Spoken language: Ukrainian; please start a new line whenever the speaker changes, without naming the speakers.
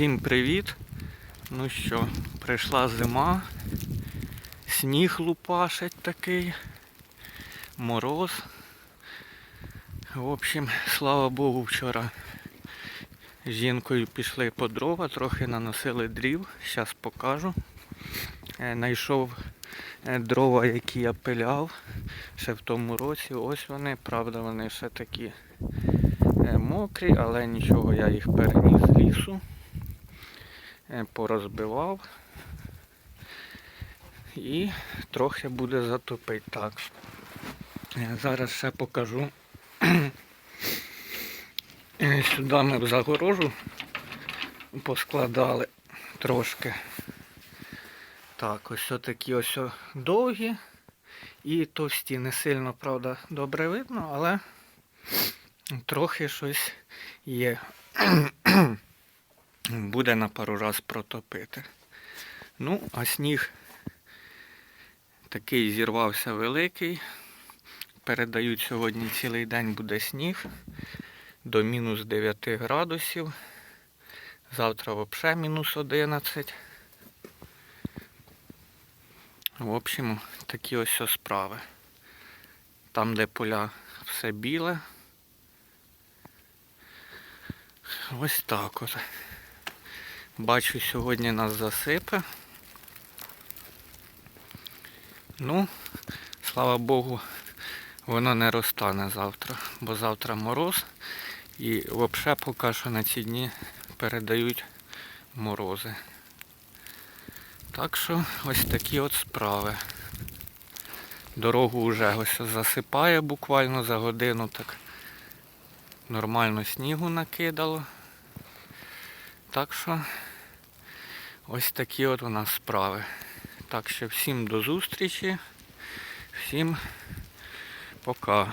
Всім привіт! Ну що, прийшла зима, сніг лупашить такий, мороз. В общем, слава Богу, вчора з жінкою пішли по дрова, трохи наносили дрів, зараз покажу. Е, Найшов е, дрова, які я пиляв ще в тому році. Ось вони, правда, вони ще такі е, мокрі, але нічого, я їх переніс з лісу, порозбивав і трохи буде затопити. Так. Е, Зараз ще покажу. Е, Сюди ми в загорожу поскладали трошки. Так, ось такі ось довгі і товсті. Не сильно, правда, добре видно, але трохи щось є. Буде на пару раз протопити. Ну, а сніг такий зірвався великий. Передають сьогодні цілий день буде сніг до мінус 9 градусів. Завтра взагалі мінус 11. В общем, такі ось справи. Там, де поля все біле. Ось так от. Бачу, сьогодні нас засипе. Ну, слава Богу, воно не розтане завтра, бо завтра мороз. І взагалі поки що на ці дні передають морози. Так що ось такі от справи. Дорогу вже ось засипає буквально за годину так. Нормально снігу накидало. Так що ось такі от у нас справи. Так що всім до зустрічі, всім пока.